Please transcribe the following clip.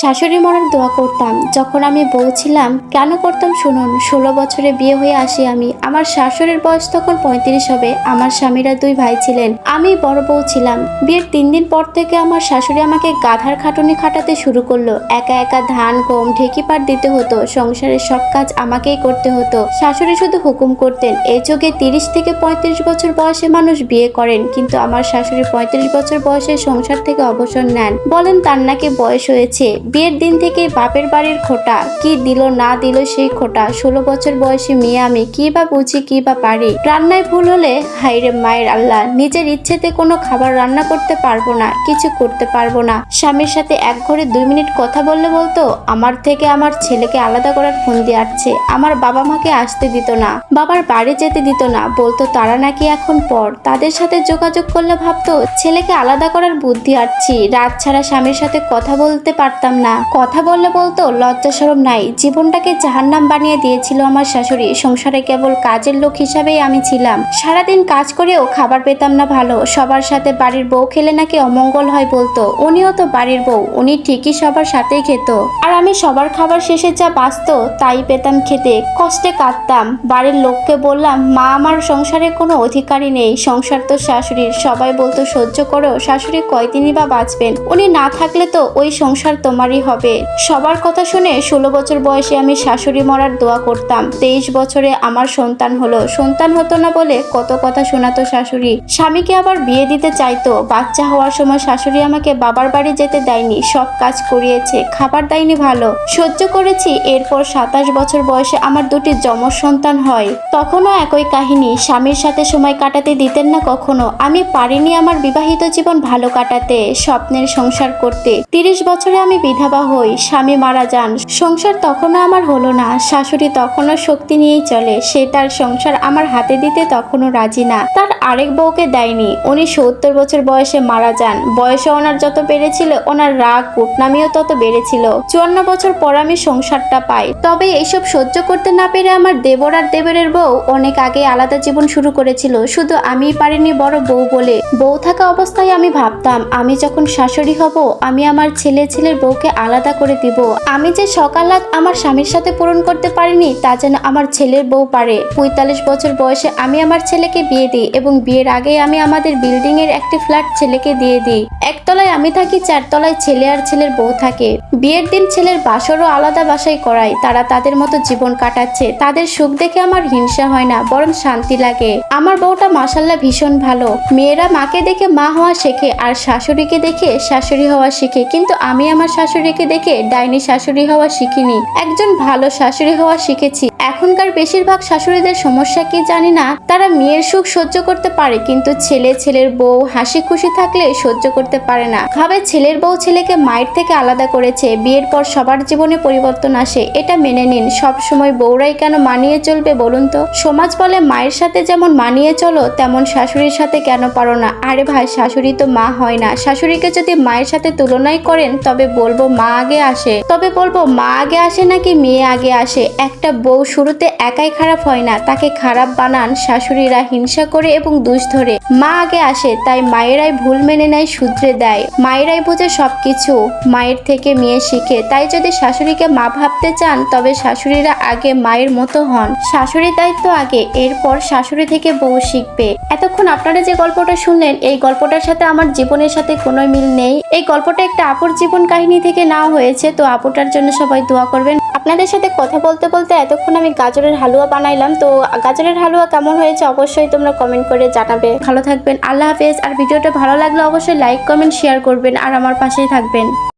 শাশুড়ি মরার দোয়া করতাম। যখন আমি বউ ছিলাম, কেন করতাম শুনুন, ষোলো বছরে বিয়ে হয়ে আসি আমি। আমার শাশুড়ির বয়স তখন পঁয়ত্রিশ হবে, আমার স্বামীরা দুই ভাই ছিলেন। আমি বড় বউ ছিলাম। বিয়ের তিন দিন পর থেকে আমার শাশুড়ি আমাকে গাধার খাটুনি খাটাতে শুরু করল। একা একা ধান, গম, ঢেকি পাট দিতে হতো। সংসারের সব কাজ আমাকেই করতে হতো। শাশুড়ি শুধু হুকুম করতেন, এই যুগে তিরিশ থেকে পঁয়ত্রিশ বছর বয়সে মানুষ বিয়ে করেন, কিন্তু আমার শাশুড়ি পঁয়ত্রিশ বছর বয়সে সংসার থেকে অবসর নেন। বলেন, তার নাকি বয়স হয়েছে। বিয়ের দিন থেকে বাপের বাড়ির খোটা। কি দিল, না দিল সেই খোটা। ষোলো বছর বয়সী মেয়ে আমি, কি বা বুঝি, কি বা পারি? রান্নায় ভুল হলে হাইরে মায়ের আল্লাহ, নিজের ইচ্ছেতে কোনো খাবার রান্না করতে পারব না, কিছু করতে পারব না। স্বামীর সাথে এক ঘরে দুই মিনিট কথা বললে বলতো, আমার থেকে আমার ছেলেকে আলাদা করার ফোন দিয়ে আসছে, আমার বাবা মাকে আসতে দিত না, বাবার বাড়ি যেতে দিত না, বলতো তারা নাকি এখন পর। তাদের সাথে যোগাযোগ করলে ভাবতো, ছেলেকে আলাদা করার বুদ্ধি আসছি। রাত ছাড়া স্বামীর সাথে কথা বলতে পারতাম না। কথা বললে বলতো, লজ্জা সরম নাই। জীবনটাকে জাহান্নাম বানিয়ে দিয়েছিল আমার শাশুড়ি। সংসারে কেবল কাজের লোক হিসাবেই আমি ছিলাম। সারাদিন কাজ করেও খাবার পেতাম না ভালো। সবার সাথে বাড়ির বউ খেলে নাকি অমঙ্গল হয় বলতো। উনিও তো বাড়ির বউ, উনি ঠিকই সবার সাথেই খেত। আর আমি সবার খাবার শেষে যা বাঁচতো, তাই পেতাম খেতে। কষ্টে কাঁদতাম। বাড়ির লোককে বললাম, মা, আমার সংসারে কোনো অধিকারই নেই। সংসার তো শাশুড়ির। সবাই বলতো, সহ্য করো। শাশুড়ি কয়দিনই বা বাঁচবেন? উনি না থাকলে তো ওই সংসার তোমারই হবে। সবার কথা শুনে ষোলো বছর বয়সে আমি শাশুড়ি মরার দোয়া করতাম। তেইশ বছরে আমার সন্তান হলো। সন্তান হতো না বলে কত কথা শোনাতো শাশুড়ি। স্বামীকে আবার বিয়ে দিতে চাইতো। বাচ্চা হওয়ার সময় শাশুড়ি আমাকে বাবার বাড়ি যেতে দেয়নি। সব কাজ করিয়েছে। খাবার দেয়নি ভালো। সহ্য করেছি। এরপর সাতাশ বছর বয়সে আমার দুটি যমজ সন্তান হয়। তখনও একই কাহিনী। স্বামীর সাথে সময় কাটাতে দিতেন না কখনো। আমি পারিনি আমার বিবাহিত জীবন ভালো কাটাতে, স্বপ্নের সংসার করতে। তিরিশ বছরে আমি বিধবা হই, স্বামী মারা যান। সংসার তখনও আমার হলো না। শাশুড়ি তখনও শক্তি নিয়েই চলে। সে তার সংসার আমার হাতে দিতে তখনও রাজি না। তার আরেক বউকে দেয়নি। উনি সত্তর বছর বয়সে মারা যান। বয়সে ওনার যত বেড়েছিল, ওনার রাগ, কুটনামিও তত বেড়েছিল। চুয়ান্ন বছর পর আমি সংসারটা পাই। তবে এইসব সহ্য করতে না পেরে আমার দেবর আর দেবরের বউ অনেক আগে আলাদা জীবন শুরু করেছিল। শুধু আমিই পারিনি বড় বউ বলে। বউ থাকা অবস্থায় আমি ভাবতাম, আমি যখন শাশুড়ি হব, আমি আমার ছেলে ছেলের বউকে আলাদা করে দিব। আমি যে সকালাত আমার স্বামীর সাথে পূরণ করতে পারিনি, তা যেন আমার ছেলের বউ পারে। পঁয়তাল্লিশ বছর বয়সে আমি আমার ছেলেকে বিয়ে দিই এবং বিয়ের আগে আমি আমাদের বিল্ডিং এর একটি ফ্ল্যাট ছেলেকে দিয়ে দিই। একতলায় আমি থাকি, চারতলায় ছেলে আর ছেলের বউ থাকে। বিয়ের দিন ছেলের বাসরও আলাদা বাসায় করাই তারা তাদের মতো জীবন কাটাচ্ছে। তাদের সুখ দেখে আমার হিংসা হয় না, বরং শান্তি লাগে। আমার বউটা মাসাল্লাহ ভীষণ ভালো। মেয়েরা মাকে দেখে মা হওয়া শেখে আর শাশুড়িকে দেখে শাশুড়ি হওয়া শিখে। কিন্তু আমি আমার শাশুড়িকে দেখে ডাইনি শাশুড়ি হওয়া শিখিনি। একজন ভালো শাশুড়ি হওয়া শিখেছি। এখনকার বেশিরভাগ শাশুড়িদের সমস্যা কি জানি না, তারা মেয়ের সুখ সহ্য করতে পারে, কিন্তু ছেলে ছেলের বউ হাসি খুশি থাকলে সহ্য করতে পারে না। ভাবে ছেলের বউ ছেলেকে মায়ের থেকে আলাদা করেছে, বিয়ের পর সবার জীবনে পরিবর্তন আসে, এটা মেনে নিন। সব সময় বউরাই কেন মানিয়ে চলবে বলুন তো? সমাজ বলে মায়ের সাথে যেমন মানিয়ে চলো, তেমন শাশুড়ির সাথে কেন পারো না? আরে ভাই, শাশুড়ি তো মা হয় না। শাশুড়িকে যদি মায়ের সাথে তুলনাই করেন, তবে বলব মা আগে আসে। তবে বলব মা আগে আসে নাকি মেয়ে আগে আসে? একটা বউ শুরুতে একাই খারাপ হয় না, তাকে খারাপ বানান, শাশুড়িরা হিংসা করে এবং দুষ ধরে। মা আগে আসে, তাই মায়েরাই ভুল মেনে নেয়, শুধরে দেয়। মায়েরাই বোঝে সবকিছু, মায়ের থেকে মেয়ে শিখে। তাই যদি শাশুড়িকে মা ভাবতে চান, তবে শাশুড়িরা আগে মায়ের মতো হন। শাশুড়ির দায়িত্ব আগে, এরপর শাশুড়ি থেকে বউ শিখবে। এতক্ষণ আপনারা যে গল্পটা শুনলেন, এই গল্পটার সাথে আমার জীবনের সাথে কোনো মিল নেই। এই গল্পটা একটা আপুর জীবন কাহিনী থেকে নেওয়া হয়েছে, তো আপুটার জন্য সবাই দোয়া করবেন। আপনাদের সাথে কথা বলতে বলতে এতক্ষণ আমি গাজরের হালুয়া বানাইলাম, তো গাজরের হালুয়া কেমন হয়েছে অবশ্যই তোমরা কমেন্ট করে জানাবে। ভালো থাকবেন, আল্লাহ হাফেজ। আর ভিডিওটা ভালো লাগলে অবশ্যই লাইক কমেন্ট শেয়ার করবেন, আর আমার পাশেই থাকবেন।